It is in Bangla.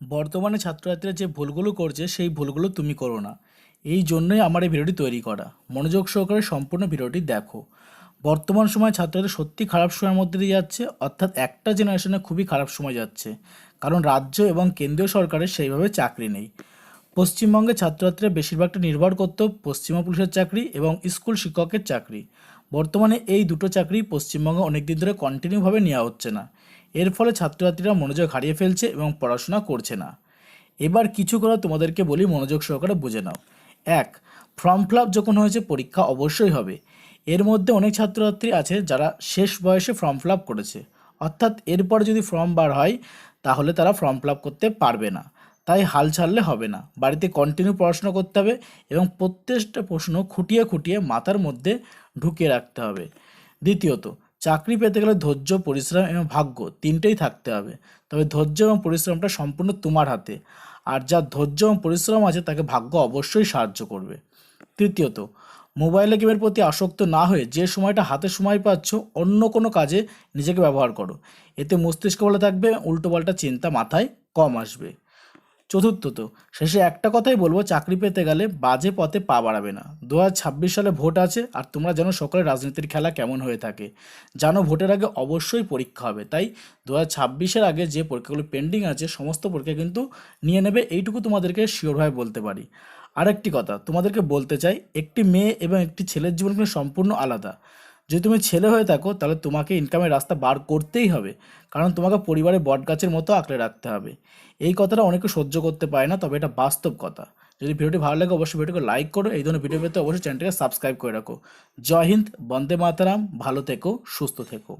বর্তমানে ছাত্রছাত্রীরা যে ভুলগুলো করছে, সেই ভুলগুলো তুমি করো না। এই জন্যই আমার এই ভিডিওটি তৈরি করা। মনোযোগ সহকারে সম্পূর্ণ ভিডিওটি দেখো। বর্তমান সময়ে ছাত্রছাত্রী সত্যি খারাপ সময়ের মধ্যে দিয়ে যাচ্ছে, অর্থাৎ একটা জেনারেশনে খুবই খারাপ সময় যাচ্ছে। কারণ রাজ্য এবং কেন্দ্রীয় সরকারের সেইভাবে চাকরি নেই। পশ্চিমবঙ্গে ছাত্রছাত্রীরা বেশিরভাগটা নির্ভর করত পশ্চিমা পুলিশের চাকরি এবং স্কুল শিক্ষকের চাকরি। বর্তমানে এই দুটো চাকরি পশ্চিমবঙ্গে অনেক দিন ধরে কন্টিনিউভাবে নেওয়া হচ্ছে না। এর ফলে ছাত্রছাত্রীরা মনোযোগ হারিয়ে ফেলছে এবং পড়াশোনা করছে না। এবার কিছু কথা তোমাদেরকে বলি, মনোযোগ সহকারে বুঝে নাও। এক, ফর্ম ফিল যখন হয়েছে, পরীক্ষা অবশ্যই হবে। এর মধ্যে অনেক ছাত্রছাত্রী আছে যারা শেষ বয়সে ফর্ম ফিল করেছে। অর্থাৎ এরপর যদি ফর্ম বার হয়, তাহলে তারা ফর্ম ফিল করতে পারবে না। তাই হাল ছাড়লে হবে না। বাড়িতে কন্টিনিউ পড়াশোনা করতে হবে এবং প্রত্যেকটা প্রশ্ন খুঁটিয়ে খুঁটিয়ে মাথার মধ্যে ঢুকিয়ে রাখতে হবে। দ্বিতীয়ত চাকরি পেতে গেলে ধৈর্য, পরিশ্রম এবং ভাগ্য তিনটেই থাকতে হবে। তবে ধৈর্য এবং পরিশ্রমটা সম্পূর্ণ তোমার হাতে। আর যা ধৈর্য এবং পরিশ্রম আছে, তাকে ভাগ্য অবশ্যই সাহায্য করবে। তৃতীয়ত, মোবাইলে গেমের প্রতি আসক্ত না হয়ে যে সময়টা হাতে সময় পাচ্ছ, অন্য কোনো কাজে নিজেকে ব্যবহার করো। এতে মস্তিষ্ক ভালো থাকবে উল্টোপাল্টা চিন্তা মাথায় কম আসবে। চতুর্থত, শেষে একটা কথাই বলব, চাকরি পেতে গেলে বাজে পথে পা বাড়াবে না। দু হাজার ছাব্বিশ সালে ভোট আছে আর তোমরা জানো সকলে রাজনীতির খেলা কেমন হয়ে থাকে। জানো ভোটের আগে অবশ্যই পরীক্ষা হবে, তাই দু হাজার আগে যে পরীক্ষাগুলো পেন্ডিং আছে সমস্ত পরীক্ষা কিন্তু নিয়ে নেবে, এইটুকু তোমাদেরকে শিওরভাবে বলতে পারি। আরেকটি কথা, তোমাদেরকে বলতে চাই, একটি মেয়ে এবং একটি ছেলের জীবন কিন্তু সম্পূর্ণ আলাদা। যদি তুমি ছেলে হয়ে থাকো, তাহলে তোমাকে ইনকামের রাস্তা বার করতেই হবে। কারণ তোমাকে পরিবারের বটগাছের মতো আঁকড়ে রাখতে হবে। এই কথাটা অনেকে সহ্য করতে পারে না, তবে এটা বাস্তব কথা। যদি ভিডিওটি ভালো লাগে, অবশ্যই ভিডিওকে লাইক করো। এই ধরনের ভিডিও পেতে অবশ্যই চ্যানেলটিকে সাবস্ক্রাইব করে রাখো। জয় হিন্দ, বন্দে মাতারাম, ভালো থেকো, সুস্থ থেকো।